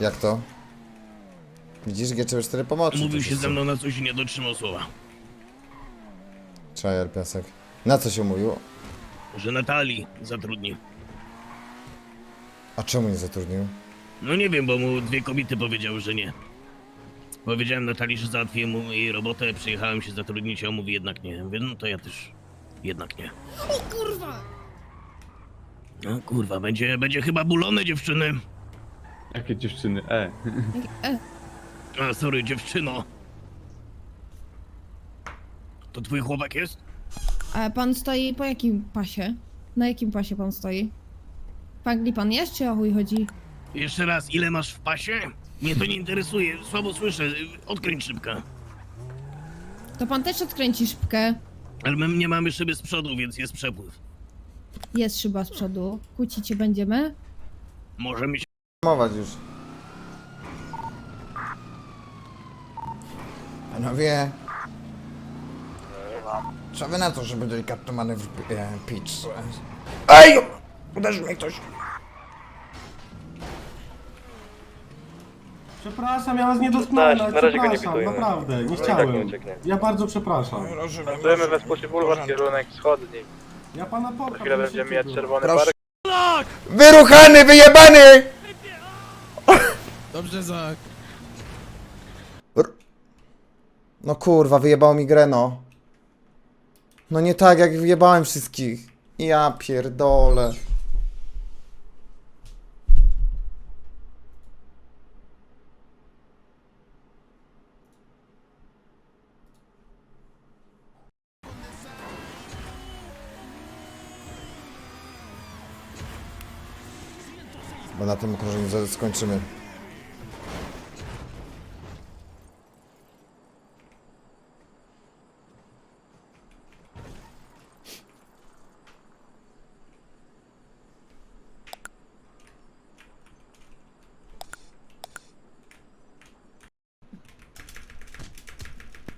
Jak to? Widzisz, G4 pomocy. Mówił się ze mną na coś i nie dotrzymał słowa. Czajer, piasek. Na co się mówiło? Że Natalii zatrudni. A czemu nie zatrudnił? No nie wiem, bo mu dwie kobiety powiedziały, że nie. Powiedziałem Natalii, że załatwię mu jej robotę, przyjechałem się zatrudnić, a on mówi jednak nie. Mówię, no to ja też jednak nie. O kurwa! No kurwa, będzie, będzie chyba bulone dziewczyny. Jakie dziewczyny? E. E, A, sorry, dziewczyno. To twój chłopak jest? a pan stoi po jakim pasie? Na jakim pasie pan stoi? Pagli pan jest, czy o chuj chodzi? Jeszcze raz, ile masz w pasie? Mnie to nie interesuje, słabo słyszę, odkręć szybkę. To pan też odkręci szybkę. Ale my nie mamy szyby z przodu, więc jest przepływ. Jest szyba z przodu. Kłócić się będziemy? Możemy się... Mować już. Panowie. Co wy na to, żeby delikatny manewr e, pitch? Ej! Uderzył mnie ktoś. Przepraszam, ja was nie dotknąłem, na razie go nie przepraszam, naprawdę, nie No i tak nie chciałem. ucieknie. Ja bardzo przepraszam. Byłem we Bulwar, kierunek wschodni. Ja pana Za chwilę nie będziemy mieć czerwony Proszę. park. Wyruchany, wyjebany! Dobrze, Zak. No kurwa, wyjebało mi grę, no. No nie tak, jak wyjebałem wszystkich. Ja pierdolę. Bo na tym okrążeniu zaraz skończymy.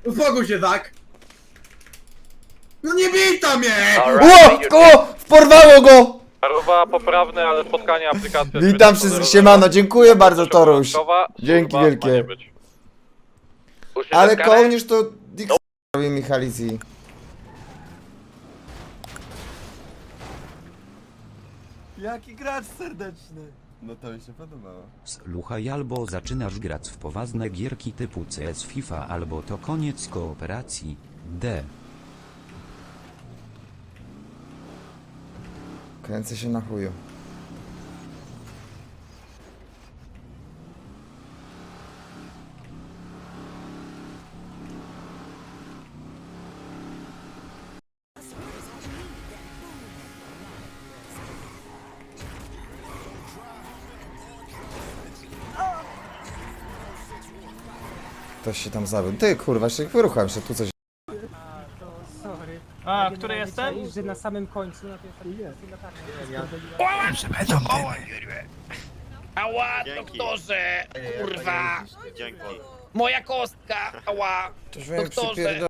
Uspokój się, tak? No nie bij tam mnie! Ło! O! Porwało go! Parowa poprawne, ale spotkanie aplikacja. Witam wszystkich, siemano, dziękuję bardzo Toruś. Dzięki wielkie. Ale kołnierz to Dix robi Michalicji. Jaki gracz serdeczny. No to mi się podobało. Słuchaj albo zaczynasz grać w poważne gierki typu CS FIFA albo to koniec kooperacji. D. Kręcę się na chuju. Ktoś się tam zabił. Ty kurwa, jeszcze wyruchałem się, tu coś. A, który jestem? Że na samym końcu na tej Ała, doktorze! Kurwa! Moja kostka! Ała! Doktorze!